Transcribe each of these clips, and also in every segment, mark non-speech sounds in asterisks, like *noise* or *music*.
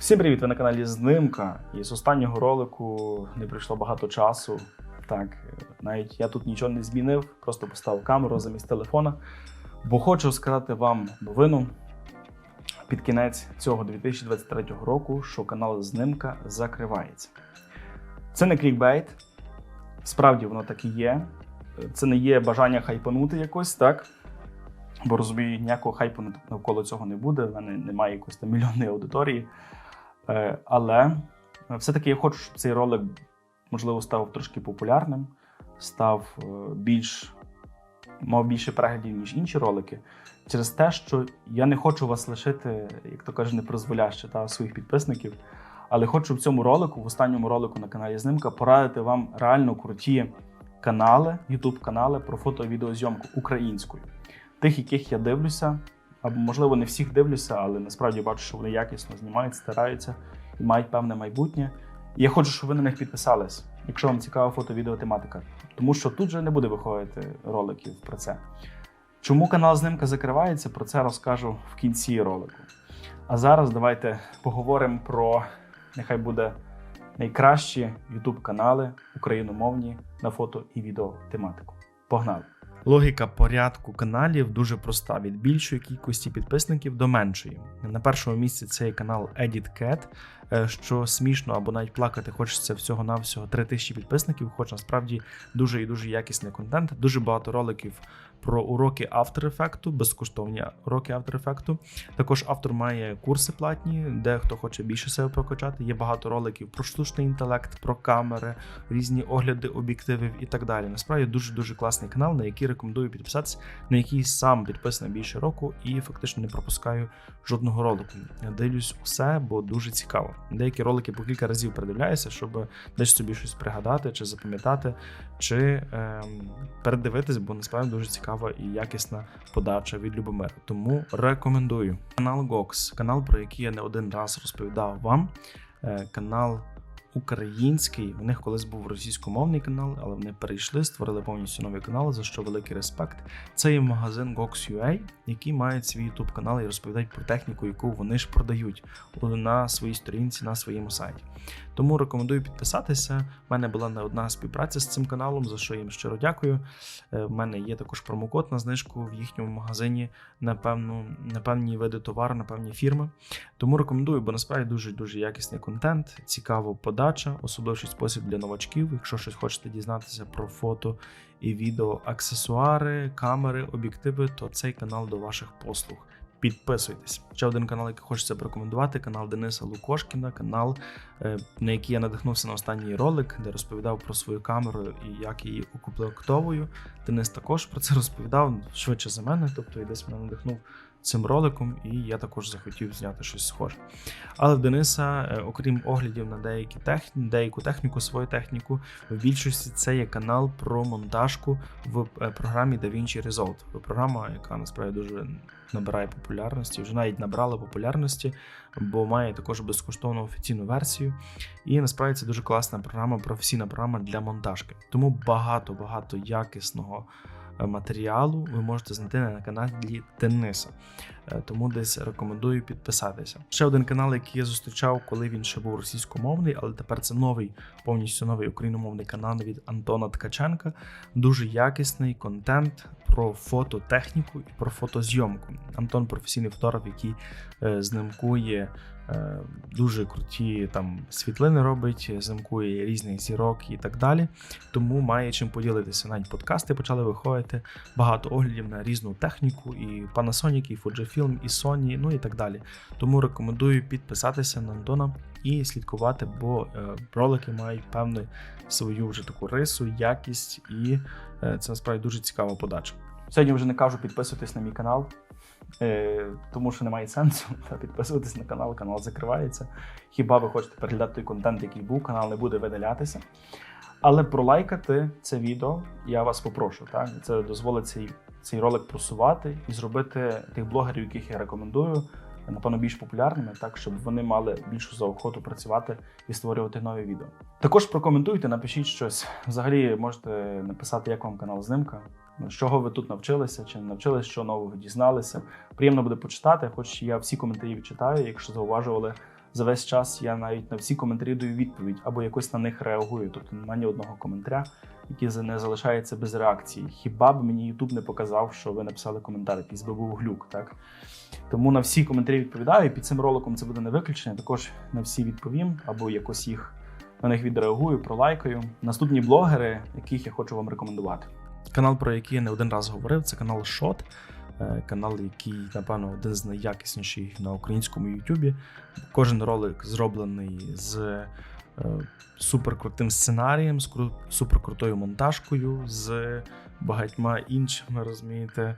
Всім привіт! Ви на каналі Знимка. І з останнього ролику не пройшло багато часу. Так, навіть я тут нічого не змінив, просто поставив камеру замість телефона. Бо хочу сказати вам новину під кінець цього 2023 року, що канал Знимка закривається. Це не клікбейт, справді воно так і є. Це не є бажання хайпанути якось, так? Бо розумію, ніякого хайпу навколо цього не буде. В мене немає якоїсь там мільйонної аудиторії. Е, Але все-таки я хочу, щоб цей ролик, можливо, став трошки популярним, став е, більш, мав більше переглядів, ніж інші ролики. Через те, що я не хочу вас лишити, як то каже, непризволяще та своїх підписників. Але хочу в цьому ролику, в останньому ролику на каналі Знимка, порадити вам реально круті канали, youtube канали про фото і відеозйомку українською. Тих, яких я дивлюся, можливо не всіх дивлюся, але насправді бачу, що вони якісно знімають, стараються і мають певне майбутнє. І я хочу, щоб ви на них підписались, якщо вам цікава фото-відео тематика. Тому що тут же не буде виходити роликів про це. Чому канал Знимка закривається, про це розкажу в кінці ролику. А зараз давайте поговоримо про нехай буде найкращі youtube канали україномовні на фото і відео тематику. Погнали! Логіка порядку каналів дуже проста: від більшої кількості підписників до меншої. На першому місці це є канал Edit Cat, е, що смішно або навіть плакати хочеться всього-навсього 3000 підписників, хоч насправді дуже і дуже якісний контент, дуже багато роликів про уроки After Effects, безкоштовні уроки After Effects. Також автор має курси платні, де хто хоче більше себе прокачати. Є багато роликів про штучний інтелект, про камери, різні огляди об'єктивів і так далі. Насправді дуже дуже класний канал, на який рекомендую підписатися, на який сам підписаний більше року і фактично не пропускаю жодного ролику. Я дивлюсь усе, бо дуже цікаво. Деякі ролики по кілька разів передивляюся, щоб десь собі щось пригадати, чи запам'ятати, чи ем, передивитись, бо насправді дуже цікава і якісна подача від Любомира. Тому рекомендую канал Gox, канал, про який я не один раз розповідав вам. Е, канал український. У них колись був російськомовний канал, але вони перейшли, створили повністю новий канал, за що великий респект. Це є магазин Gox.ua, який має свій YouTube канал і розповідають про техніку, яку вони ж продають на своїй сторінці, на своєму сайті. Тому рекомендую підписатися. У мене була не одна співпраця з цим каналом, за що їм щиро дякую. У мене є також промокод на знижку в їхньому магазині на певну, на певні види товару, на певні фірми. Тому рекомендую, бо насправді дуже дуже якісний контент, цікаво подача, особливий спосіб для новачків. Якщо щось хочете дізнатися про фото і відео, аксесуари, камери, об'єктиви, то цей канал до ваших послуг. Підписуйтесь. Ще один канал, який хочеться порекомендувати, канал Дениса Лукошкіна, канал, е, на який я надихнувся на останній ролик, де розповідав про свою камеру і як її укомплектовую. Денис також про це розповідав швидше за мене, тобто і десь мене надихнув цим роликом, і я також захотів зняти щось схоже. Але в Дениса, е, окрім оглядів на деякі техні, деяку техніку, свою техніку, в більшості це є канал про монтажку в е, програмі DaVinci Resolve. Програма, яка насправді дуже набирає популярності, вже навіть набрала популярності, бо має також безкоштовну офіційну версію. І насправді це дуже класна програма, професійна програма для монтажки. Тому багато-багато якісного. Е, матеріалу ви можете знайти на каналі Дениса. Е, тому десь рекомендую підписатися. Ще один канал, який я зустрічав, коли він ще був російськомовний, але тепер це новий, повністю новий україномовний канал від Антона Ткаченка. Дуже якісний контент про фототехніку і про фотозйомку. Антон професійний фотограф, який е, знимкує Е, дуже круті там світлини робить, замкує різних зірок і так далі. Тому має чим поділитися. Навіть подкасти почали виходити, багато оглядів на різну техніку, і Panasonic, і Fujifilm, і Sony, ну і так далі. Тому рекомендую підписатися на Антона і слідкувати, бо е, ролики мають певну свою вже таку рису, якість, і е, це насправді дуже цікава подача. Сьогодні вже не кажу підписуйтесь на мій канал. Е, тому що немає сенсу *laughs* підписуватись на канал, канал закривається. Хіба ви хочете переглядати той контент, який був, канал не буде видалятися. Але пролайкати це відео я вас попрошу. Так? Це дозволить цей цей ролик просувати і зробити тих блогерів, яких я рекомендую, напевно, більш популярними, так щоб вони мали більшу заохоту працювати і створювати нові відео. Також прокоментуйте, напишіть щось. Взагалі можете написати, як вам канал Знимка. З чого ви тут навчилися, чи не навчилися, що нового дізналися. Приємно буде почитати, хоч я всі коментарі читаю, Якщо зауважували, за весь час я навіть на всі коментарі даю відповідь або якось на них реагую. Тобто немає ні одного коментаря, який не залишається без реакції. Хіба б мені YouTube не показав, що ви написали коментар, якийсь би був глюк, так? Тому на всі коментарі відповідаю. Під цим роликом це буде не виключення. Також на всі відповім або якось їх на них відреагую, пролайкаю. Наступні блогери, яких я хочу вам рекомендувати. Канал, про який я не один раз говорив, це канал Shot. Е, Канал, який, напевно, один з найякісніших на українському Ютубі. Кожен ролик зроблений з е, суперкрутим сценарієм, з кру- суперкрутою монтажкою, з багатьма іншими, розумієте,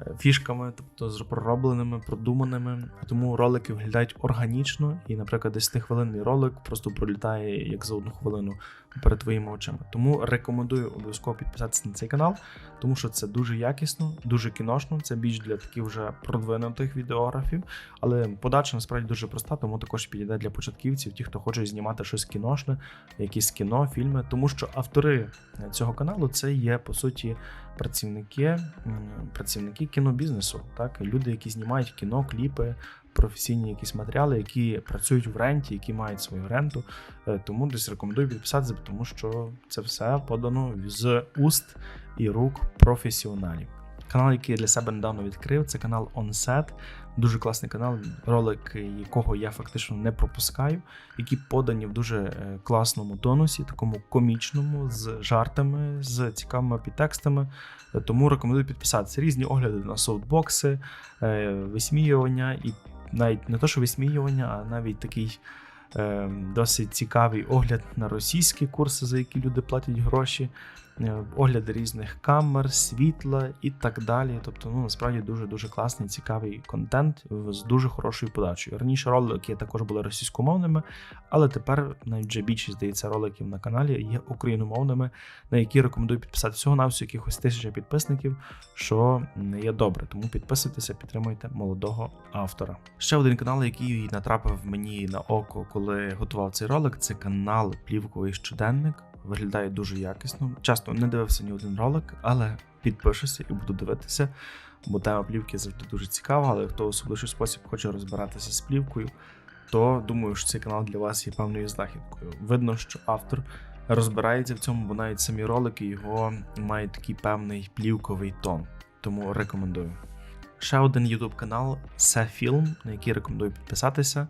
е, фішками, тобто з проробленими, продуманими. Тому ролики виглядають органічно, і, наприклад, 10-хвилинний ролик просто пролітає як за одну хвилину перед твоїми очима. Тому рекомендую обов'язково підписатися на цей канал, тому що це дуже якісно, дуже кіношно. Це більш для таких вже продвинутих відеографів. Але подача насправді дуже проста, тому також підійде для початківців, ті, хто хоче знімати щось кіношне, якісь кіно, фільми. Тому що автори цього каналу це є по суті працівники, працівники кінобізнесу, так люди, які знімають кіно, кліпи. Професійні якісь матеріали, які працюють в ренті, які мають свою ренту. Е, Тому десь рекомендую підписатися, тому що це все подано з уст і рук професіоналів. Канал, який я для себе недавно відкрив, це канал OnSet. Дуже класний канал, ролики якого я фактично не пропускаю, які подані в дуже е, класному тонусі, такому комічному, з жартами, з цікавими підтекстами. Тому рекомендую підписатися. Різні огляди на софтбокси, е, висміювання і навіть не то, що висміювання, а навіть такий е, досить цікавий огляд на російські курси, за які люди платять гроші, е, огляди різних камер, світла і так далі. Тобто, ну насправді дуже дуже класний, цікавий контент з дуже хорошою подачею. Раніше ролики також були російськомовними, але тепер навіть вже більшість здається роликів на каналі є україномовними, на які рекомендую підписати всього на всього якихось тисяча підписників, що не є добре. Тому підписуйтеся, підтримуйте молодого автора. Ще один канал, який натрапив мені на око, коли готував цей ролик, це канал Плівковий щоденник. Виглядає дуже якісно. Часто не дивився ні один ролик, але підпишуся і буду дивитися, бо тема плівки завжди дуже цікава. Але хто особливий спосіб хоче розбиратися з плівкою, то думаю, що цей канал для вас є певною знахідкою. Видно, що автор розбирається в цьому, бо навіть самі ролики його мають такий певний плівковий тон. Тому рекомендую. Ще один YouTube канал це на який рекомендую підписатися.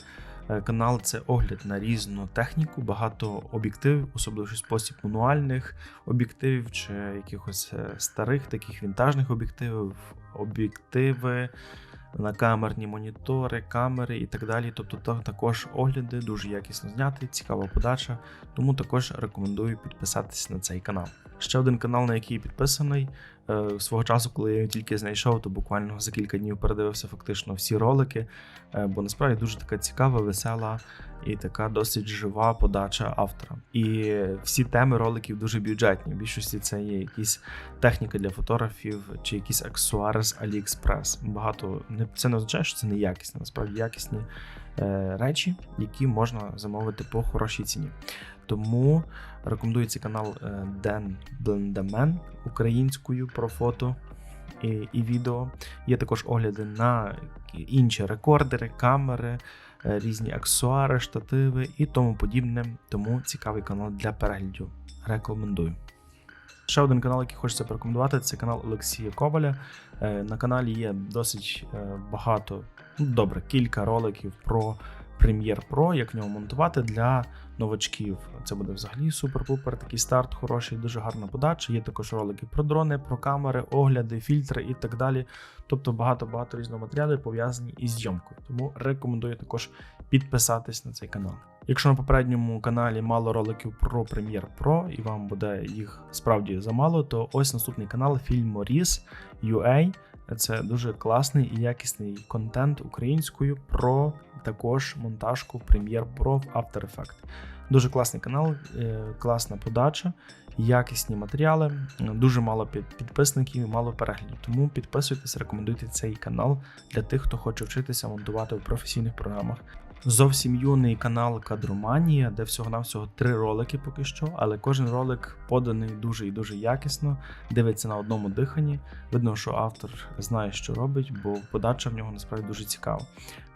Е, Канал це огляд на різну техніку, багато об'єктивів, особливо спосіб мануальних об'єктивів чи якихось е, старих таких вінтажних об'єктивів, об'єктиви на камерні монітори, камери і так далі. Тобто та- також огляди дуже якісно зняті, цікава подача. Тому також рекомендую підписатися на цей канал. Ще один канал, на який підписаний. Е, Свого часу, коли я його тільки знайшов, то буквально за кілька днів передивився фактично всі ролики, е, бо насправді дуже така цікава, весела і така досить жива подача автора. І всі теми роликів дуже бюджетні. В більшості це є якісь техніка для фотографів чи якісь аксесуари з AliExpress. Багато це не означає, що це не якісне, насправді якісні речі, які можна замовити по хорошій ціні. Тому рекомендую цей канал е, Ден Блендамен українською про фото і, і відео. Є також огляди на інші рекордери, камери, е, різні аксесуари, штативи і тому подібне. Тому цікавий канал для перегляду. Рекомендую. Ще один канал, який хочеться порекомендувати, це канал Олексія Коваля. Е, На каналі є досить е, багато, добре, кілька роликів про Premiere Pro, як в нього монтувати для новачків. Це буде взагалі супер-пупер, такий старт, хороший, дуже гарна подача. Є також ролики про дрони, про камери, огляди, фільтри і так далі. Тобто багато-багато різного матеріалу пов'язані із зйомкою. Тому рекомендую також підписатись на цей канал. Якщо на попередньому каналі мало роликів про Premiere Pro і вам буде їх справді замало, то ось наступний канал UA. Це дуже класний і якісний контент українською про також монтажку в Premiere Pro в After Effects. Дуже класний канал, е, класна подача, якісні матеріали, дуже мало під- підписників, мало переглядів. Тому підписуйтесь, рекомендуйте цей канал для тих, хто хоче вчитися монтувати в професійних програмах. Зовсім юний канал Кадроманія, де всього-навсього три ролики поки що, але кожен ролик поданий дуже і дуже якісно, дивиться на одному диханні. Видно, що автор знає, що робить, бо подача в нього насправді дуже цікава.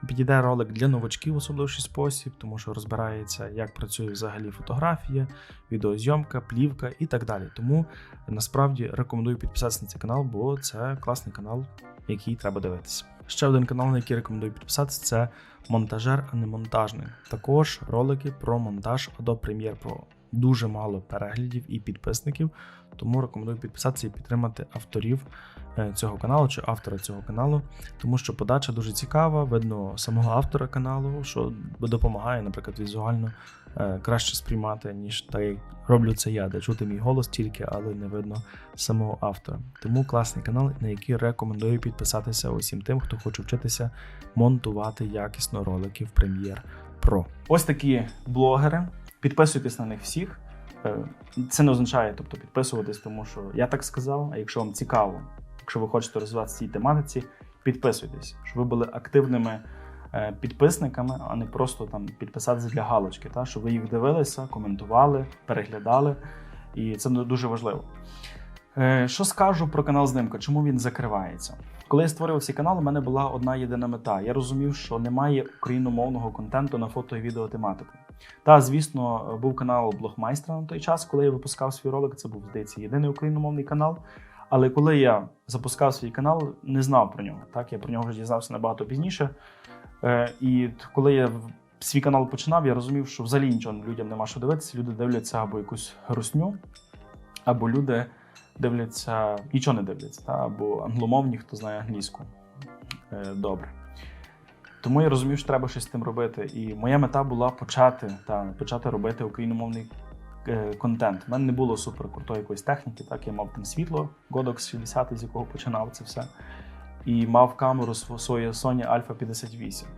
Підійде ролик для новачків особливий спосіб, тому що розбирається, як працює взагалі фотографія, відеозйомка, плівка і так далі. Тому насправді рекомендую підписатися на цей канал, бо це класний канал, який треба дивитися. Ще один канал, на який рекомендую підписатися, це монтажер, а не монтажник. Також ролики про монтаж Adobe Premiere Pro. Дуже мало переглядів і підписників, тому рекомендую підписатися і підтримати авторів цього каналу чи автора цього каналу, тому що подача дуже цікава. Видно самого автора каналу, що допомагає, наприклад, візуально е, краще сприймати, ніж так як роблю це я, де чути мій голос тільки, але не видно самого автора. Тому класний канал, на який рекомендую підписатися усім тим, хто хоче вчитися монтувати якісно ролики в Premiere Pro. Ось такі блогери. Підписуйтесь на них всіх. Е, Це не означає, тобто підписуватись, тому що я так сказав. А якщо вам цікаво, якщо ви хочете розвиватися в цій тематиці, підписуйтесь, щоб ви були активними е, підписниками, а не просто там підписатися для галочки, та щоб ви їх дивилися, коментували, переглядали. І це дуже важливо. Е, Що скажу про канал Знимка? Чому він закривається? Коли я створив цей канал, у мене була одна єдина мета. Я розумів, що немає україномовного контенту на фото і відео тематику. Та, звісно, був канал блогмайстра на той час, коли я випускав свій ролик. Це був здається єдиний україномовний канал. Але коли я запускав свій канал, не знав про нього. Так, я про нього вже дізнався набагато пізніше. Е, І коли я свій канал починав, я розумів, що взагалі нічого людям нема що дивитися. Люди дивляться або якусь русню, або люди дивляться, нічого не дивляться, та? або англомовні, хто знає англійську. Е, Добре. Тому я розумів, що треба щось з тим робити. І моя мета була почати та, почати робити україномовний контент. У мене не було супер крутої якоїсь техніки, так я мав там світло Godox 60, з якого починав це все. І мав камеру св- свою Sony Alpha 58.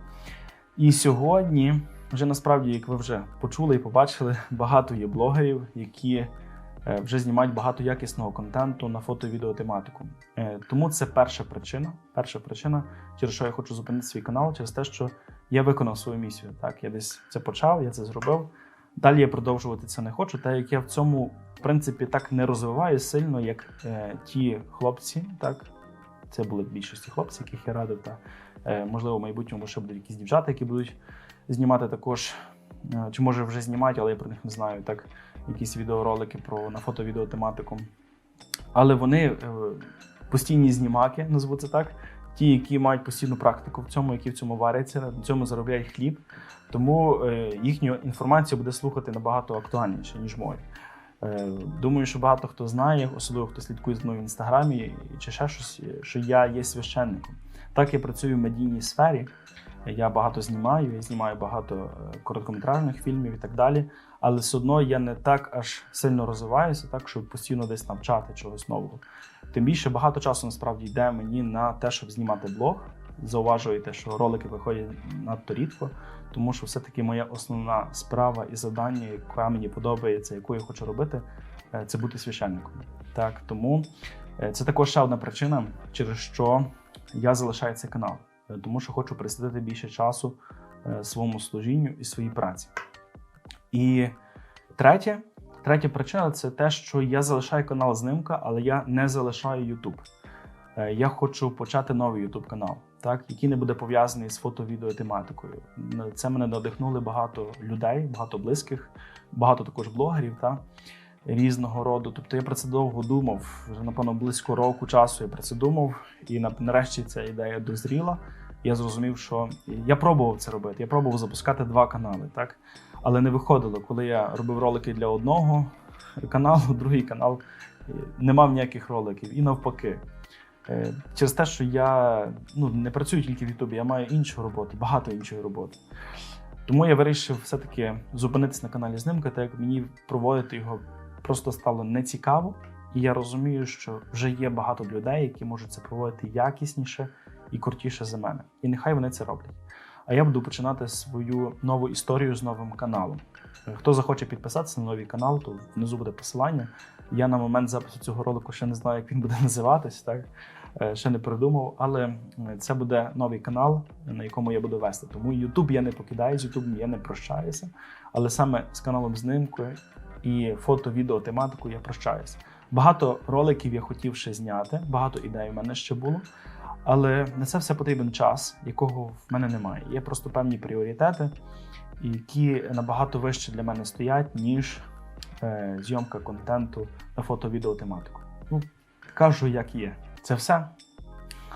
І сьогодні, вже насправді, як ви вже почули і побачили, *laughs* багато є блогерів, які е, вже знімають багато якісного контенту на фото і відео тематику. Е, Тому це перша причина. Перша причина, через що я хочу зупинити свій канал, через те, що я виконав свою місію. Так, я десь це почав, я це зробив. Далі я продовжувати це не хочу, так як я в цьому, в принципі, так не розвиваю сильно, як е, ті хлопці, так. Це були в більшості хлопці, яких я радив. Та, е, можливо, в майбутньому ще будуть якісь дівчата, які будуть знімати також. Е, чи може вже знімають, але я про них не знаю. Так, якісь відеоролики про на фото-відео. Але вони е, постійні знімаки, назву це так. Ті, які мають постійну практику в цьому, які в цьому варяться, на цьому заробляють хліб. Тому е, їхню інформацію буде слухати набагато актуальніше, ніж мою. Е, думаю, що багато хто знає, особливо хто слідкує з мною в інстаграмі чи ще щось, що я є священником. Так я працюю в медійній сфері. Я багато знімаю, я знімаю багато е, короткометражних фільмів і так далі. Але все одно я не так аж сильно розвиваюся, так щоб постійно десь навчати чогось нового. Тим більше багато часу насправді йде мені на те, щоб знімати блог. Зауважуєте, що ролики виходять надто рідко, тому що все-таки моя основна справа і завдання, яка мені подобається, яку я хочу робити, е, це бути священником. Так, тому е, це також ще одна причина, через що я залишаю цей канал, Е, тому що хочу присвятити більше часу своєму служінню і своїй праці. І третє, третя причина це те, що я залишаю канал Знимка, але я не залишаю YouTube. Е, Я хочу почати новий YouTube канал, так, який не буде пов'язаний з фото-відео тематикою. Це мене надихнули багато людей, багато близьких, багато також блогерів та, різного роду. Тобто я про це довго думав. Вже напевно близько року часу я про це думав, і нарешті ця ідея дозріла. Я зрозумів, що я пробував це робити. Я пробував запускати два канали, так але не виходило. Коли я робив ролики для одного каналу, *laughs* другий канал е, не мав ніяких роликів, і навпаки. Е, Через те, що я ну, не працюю тільки в Ютубі, я маю іншу роботу, багато іншої роботи. Тому я вирішив все-таки зупинитися на каналі Знимка, так як мені проводити його просто стало нецікаво. І я розумію, що вже є багато людей, які можуть це проводити якісніше і крутіше за мене. І нехай вони це роблять. А я буду починати свою нову історію з новим каналом. Е, Хто захоче підписатися на новий канал, то внизу буде посилання. Я на момент запису цього ролику ще не знаю, як він буде *laughs* називатись, так Е, ще не придумав, але це буде новий канал, на якому я буду вести. Тому YouTube я не покидаю, з YouTube я не прощаюся. Але саме з каналом знимкою і фото-відео тематику я прощаюся. Багато роликів я хотів ще зняти, багато ідей в мене ще було. Але на це все потрібен час, якого в мене немає. Є просто певні пріоритети, які набагато вище для мене стоять, ніж е, зйомка контенту на фото-відео тематику. Ну, кажу, як є. Це все.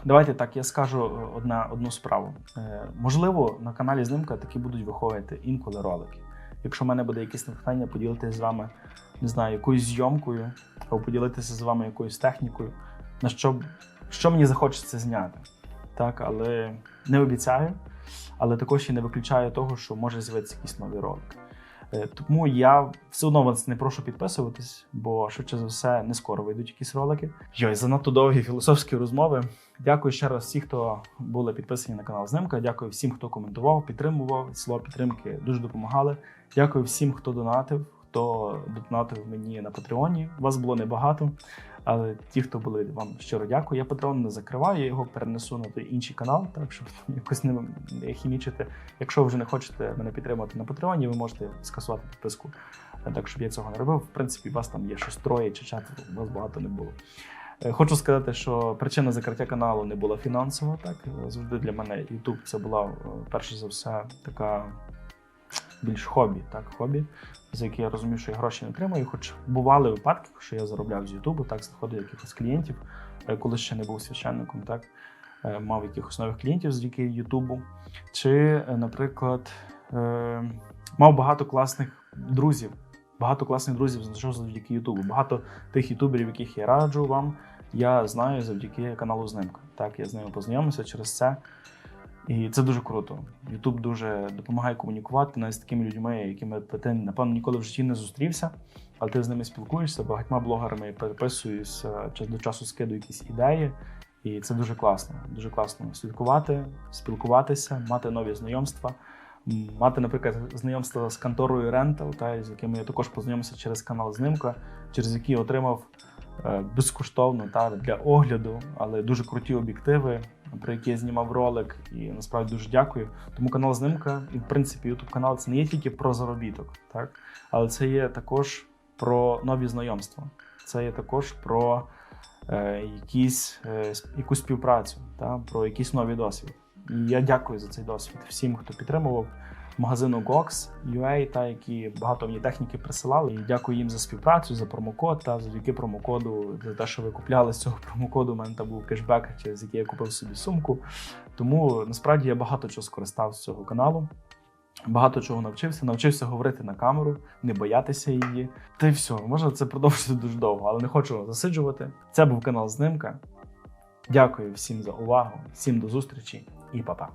Давайте так, я скажу е, одна, одну справу. Е, можливо, на каналі Знимка таки будуть виходити інколи ролики. Якщо в мене буде якесь натхнення, поділитися з вами, не знаю, якоюсь зйомкою, або поділитися з вами якоюсь технікою, на що, що мені захочеться зняти. Так, але не обіцяю, але також і не виключаю того, що може з'явитися якийсь новий ролик. Е, Тому я все одно вас не прошу підписуватись, бо швидше за все не скоро вийдуть якісь ролики. Йой, занадто довгі філософські розмови. Дякую ще раз всім, хто були підписані на канал Знимка. Дякую всім, хто коментував, підтримував. Слова підтримки дуже допомагали. Дякую всім, хто донатив, хто донатив мені на Патреоні. Вас було небагато, але ті, хто були, вам щиро дякую. Я Патреон не закриваю, я його перенесу на той інший канал, так щоб *laughs* якось не хімічити. Якщо ви вже не хочете мене підтримати на Патреоні, ви можете скасувати підписку. Так, щоб я цього не робив. В принципі, вас там є щось троє чи четверо, вас багато не було. Е, Хочу сказати, що причина закриття каналу не була фінансова. Так завжди для мене YouTube це була е, перш за все така більш хобі, так, хобі, за яке я розумів, що я гроші не отримую. Хоч бували випадки, що я заробляв з Ютубу, так знаходив якихось клієнтів, е, коли ще не був священником, так е, мав якихось нових клієнтів завдяки Ютубу. Чи, е, наприклад, мав багато класних друзів. Багато класних друзів знайшов завдяки Ютубу. Багато тих ютуберів, яких я раджу вам, я знаю завдяки каналу Знимка. Так, я з ними познайомився через це. І це дуже круто. Ютуб дуже допомагає комунікувати навіть з такими людьми, якими ти, напевно, ніколи в житті не зустрівся, але ти з ними спілкуєшся. Багатьма блогерами я переписуюся, час до часу скидую якісь ідеї. І це дуже класно. Дуже класно слідкувати, спілкуватися, мати нові знайомства. Мати, наприклад, знайомство з конторою Rental, та, з якими я також познайомився через канал Знимка, через який отримав е, безкоштовно та, для огляду, але дуже круті об'єктиви, про які я знімав ролик, і насправді дуже дякую. Тому канал Знимка, і в принципі, YouTube канал це не є тільки про заробіток, так? але це є також про нові знайомства. Це є також про е, якісь, е, якусь співпрацю, та, про якийсь новий досвід. І я дякую за цей досвід всім, хто підтримував магазину Gox UA, та які багато мені техніки присилали. І дякую їм за співпрацю, за промокод та завдяки промокоду, за те, що ви купляли з цього промокоду. У мене там був кешбек, через який я купив собі сумку. Тому насправді я багато чого скористав з цього каналу. Багато чого навчився, навчився говорити на камеру, не боятися її. Та й все, можна це продовжити дуже довго, але не хочу засиджувати. Це був канал Знимка. Дякую всім за увагу, всім до зустрічі і па-па.